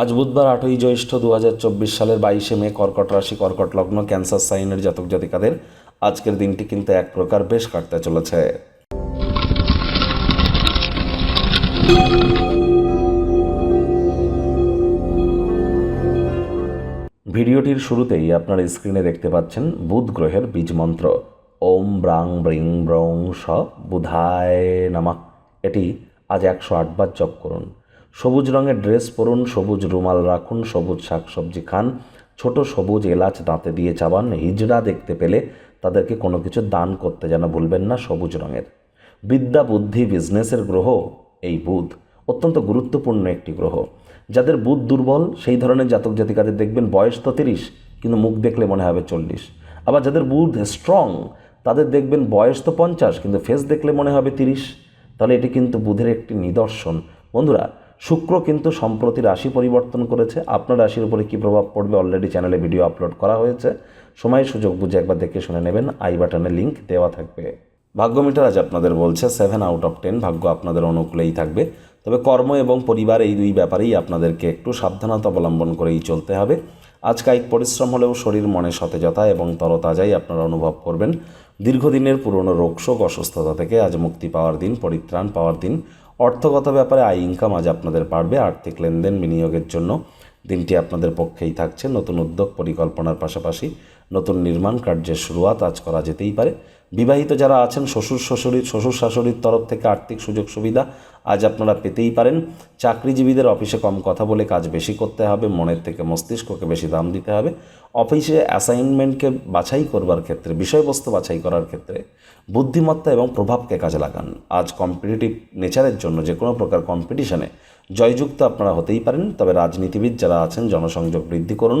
আজ বুধবার আটই জ্যৈষ্ঠ দু হাজার চব্বিশ সালের বাইশে মে কর্কট রাশি, কর্কট লগ্ন, ক্যান্সার সাইনের জাতক জাতিকাদের আজকের দিনটি কিন্তু এক প্রকার বেশ কাটতে চলেছে। ভিডিওটির শুরুতেই আপনার স্ক্রিনে দেখতে পাচ্ছেন বুধ গ্রহের বীজ মন্ত্র। ওম ব্রাং ব্রিং ব্রং স বুধায় নামা। এটি আজ একশো আটবার জপ করুন। সবুজ রঙের ড্রেস পরুন, সবুজ রুমাল রাখুন, সবুজ শাকসবজি খান, ছোট সবুজ এলাচ দাঁতে দিয়ে চাবান, হিজড়া দেখতে পেলে তাদেরকে কোনো কিছু দান করতে যেন ভুলবেন না সবুজ রঙের। বিদ্যা, বুদ্ধি, বিজনেসের গ্রহ এই বুধ অত্যন্ত গুরুত্বপূর্ণ একটি গ্রহ। যাদের বুধ দুর্বল, সেই ধরনের জাতক জাতিকাদের দেখবেন বয়স তো তিরিশ, কিন্তু মুখ দেখলে মনে হবে চল্লিশ। আবার যাদের বুধ স্ট্রং তাদের দেখবেন বয়স তো পঞ্চাশ, কিন্তু ফেস দেখলে মনে হবে তিরিশ। তাহলে এটি কিন্তু বুধের একটি নিদর্শন। বন্ধুরা শুক্র কিন্তু সম্প্রতি রাশি পরিবর্তন করেছে। আপনার রাশির উপরে কী প্রভাব পড়বে অলরেডি চ্যানেলে ভিডিও আপলোড করা হয়েছে। সময় সুযোগ বুঝে একবার দেখে শুনে নেবেন। আই বাটনে লিঙ্ক দেওয়া থাকবে। ভাগ্য মিটার আজ আপনাদের বলছে সেভেন আউট অফ টেন ভাগ্য আপনাদের অনুকূলেই থাকবে। তবে কর্ম এবং পরিবার এই দুই ব্যাপারেই আপনাদেরকে একটু সাবধানতা অবলম্বন করেই চলতে হবে। আজ কায়িক পরিশ্রম হলেও শরীর মনে সতেজতা এবং তরতাজাই আপনারা অনুভব করবেন। দীর্ঘদিনের পুরনো রোগশোক অসুস্থতা থেকে আজ মুক্তি পাওয়ার দিন, পরিত্রাণ পাওয়ার দিন। অর্থগত ব্যাপারে আয় ইনকাম আজ আপনাদের পারবে আর্থিক লেনদেন বিনিয়োগের জন্য দিনটি আপনাদের পক্ষেই থাকছে। নতুন উদ্যোগ পরিকল্পনার পাশাপাশি নতুন নির্মাণ কার্যের শুরুয়াত আজ করা যেতেই পারে। বিবাহিত যারা আছেন, শ্বশুর শ্বশুরির শ্বশুর শাশুড়ির তরফ থেকে আর্থিক সুযোগ সুবিধা আজ আপনারা পেতেই পারেন। চাকরিজীবীদের অফিসে কম কথা বলে কাজ বেশি করতে হবে, মনের থেকে মস্তিষ্ককে বেশি দাম দিতে হবে। অফিসে অ্যাসাইনমেন্টকে বাছাই করবার ক্ষেত্রে, বিষয়বস্তু বাছাই করার ক্ষেত্রে বুদ্ধিমত্তা এবং প্রভাবকে কাজে লাগান। আজ কম্পিটিটিভ নেচারের জন্য যে কোনো প্রকার কম্পিটিশনে জয়যুক্ত আপনারা হতেই পারেন। তবে রাজনীতিবিদ যারা আছেন, জনসংযোগ বৃদ্ধি করুন।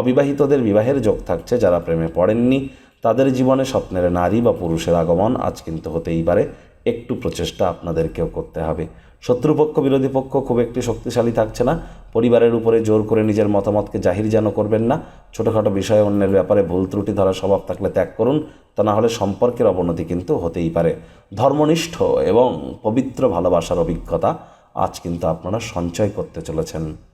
অবিবাহিতদের বিবাহের যোগ থাকছে, যারা প্রেমে পড়েননি। তাদের জীবনে স্বপ্নের নারী বা পুরুষের আগমন আজ কিন্তু হতেই পারে। একটু প্রচেষ্টা আপনাদেরকেও করতে হবে। শত্রুপক্ষ, বিরোধী পক্ষ খুব একটি শক্তিশালী থাকছে না। পরিবারের উপরে জোর করে নিজের মতামতকে জাহির যেন করবেন না। ছোটোখাটো বিষয়ে, অন্যের ব্যাপারে ভুল ত্রুটি ধরার স্বভাব থাকলে ত্যাগ করুন। তা না হলে সম্পর্কের অবনতি কিন্তু হতেই পারে। ধর্মনিষ্ঠ এবং পবিত্র ভালোবাসার অভিজ্ঞতা আজ কিন্তু আপনারা সঞ্চয় করতে চলেছেন।